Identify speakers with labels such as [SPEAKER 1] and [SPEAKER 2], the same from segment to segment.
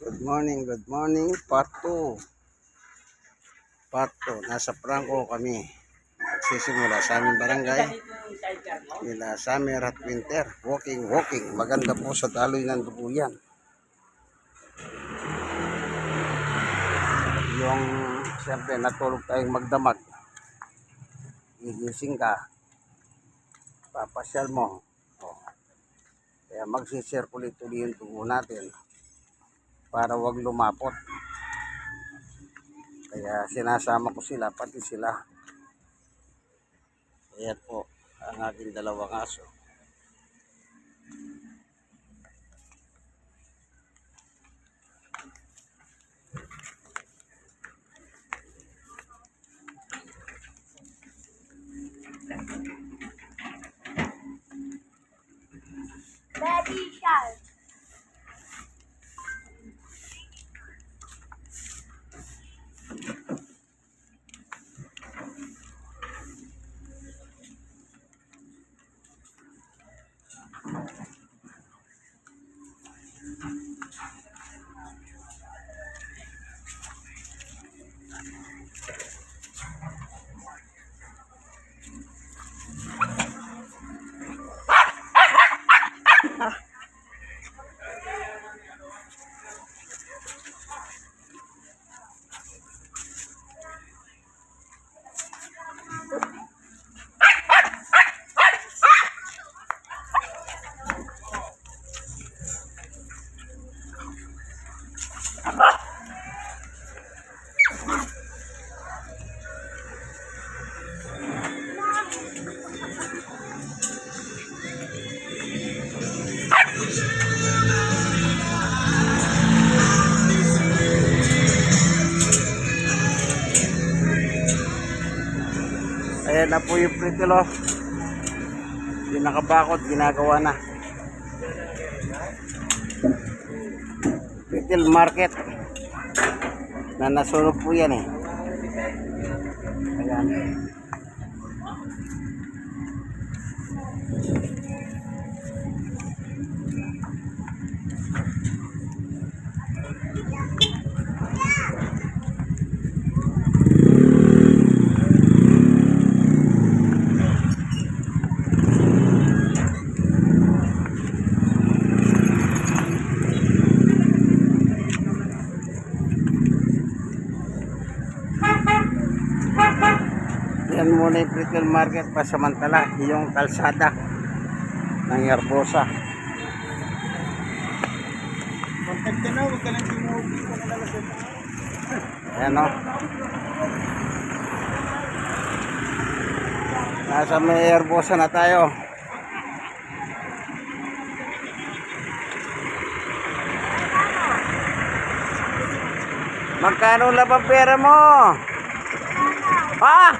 [SPEAKER 1] Good morning, good morning. Part 2. Part 2. Nasa Franco kami. Magsisimula sa aming barangay. Nila summer at winter. Walking, walking. Maganda po sa daloy ng dubuyan. Yung siyempre natulog tayong magdamag. Gigising ka. Papasyal mo. Oh. Kaya magsisirculate ulit yung tubo natin para wag lumapot. Kaya sinasama ko sila, pati sila. Ayan po, ang aking dalawang aso.
[SPEAKER 2] Baby shark.
[SPEAKER 1] Ayan na po yung pritilo. Yung nakabakot, ginagawa na. Retail market. Na nasunog po yan eh. Ayan. Yan muna yung retail market pa samantala. Yung kalsada ng Yarbosa.
[SPEAKER 3] Contact na, huwag ka lang tinuwi ko na lalagyan na.
[SPEAKER 1] Ayan o. Nasa may Yarbosa na tayo. Magkano lang ang pera mo? Ha?
[SPEAKER 3] Ay!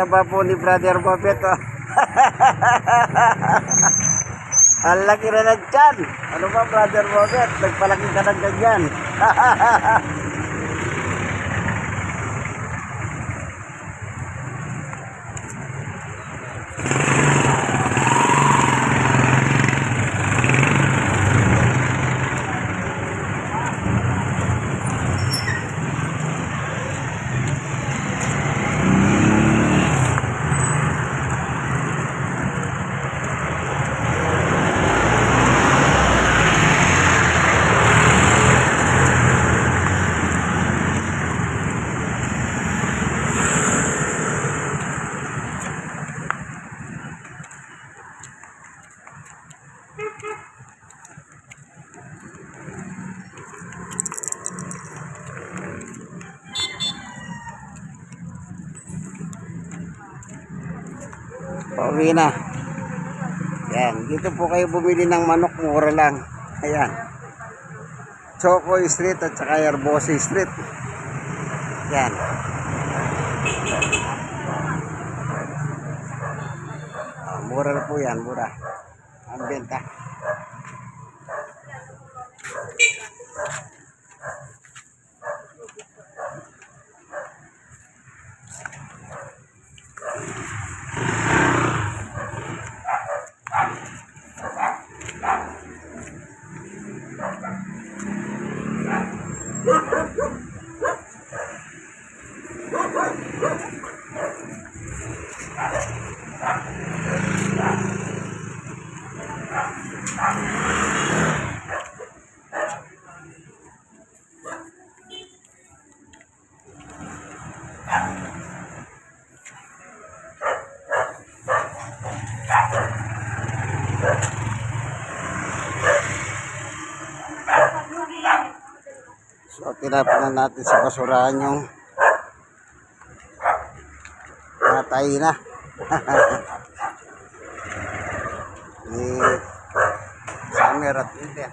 [SPEAKER 1] Taba po ni Brother Bobet. Oh. Ang laki na ng. Ano ba, Brother Bobet? Nagpalaki ka ng ganyan. Pauwi na. Yan, dito po kayo bumili ng manok, mura lang. Ayan. Choco Street at saka Yarbosa Street. Yan. Ah, mura na po yan, mura. Ang benta. So, na natin sa basurahan yung natay na. Ni Summer at Winter.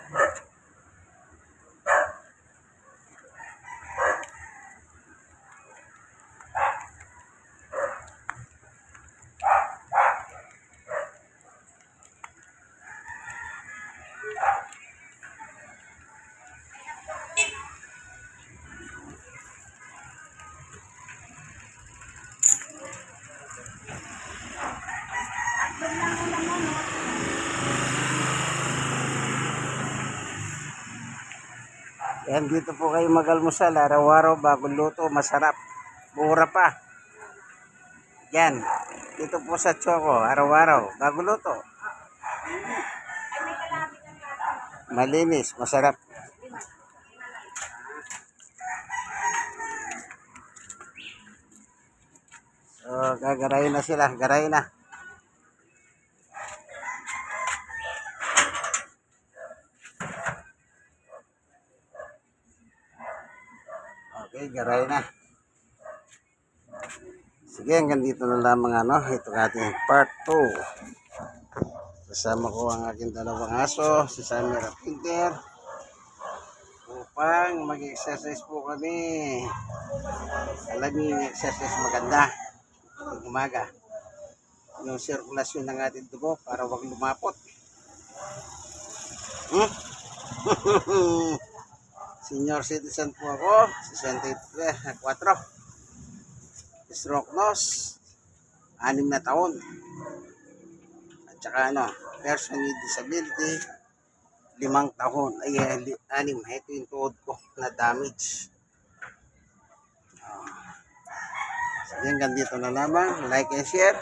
[SPEAKER 1] Yan, dito po kayo mag-almusal. Araw-araw, bagong luto, masarap. Mura pa. Yan. Dito po sa Choco, araw-araw, bagong luto. Malinis, masarap. So, gagarayin na sila. Garayin na. Okay, garay na. Sige, hanggang dito na lamang ano, itong ating part 2. Kasama ko ang aking dalawang aso, si Samir at Pinter. Upang mag-exercise po kami. Alam niyo yung exercise maganda. Pag umaga. Yung sirkulasyon ng ating dugo para wag lumapot. Hmm? Senior citizen po ako, 63, 4. Stroke nose, 6 na taon. At saka ano, person with disability, limang taon. Ay, eh, li, anim. Ito yung tuhod ko na damage. Ah. Sige, hanggang dito na lamang. Like and share.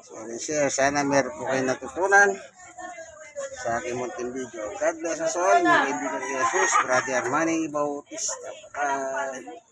[SPEAKER 1] Share and share. Sana meron po kayo natutunan sa aking munting video. God bless us all. Mga kaibigan ni Jesus, Brother Manny Bautista. Bye.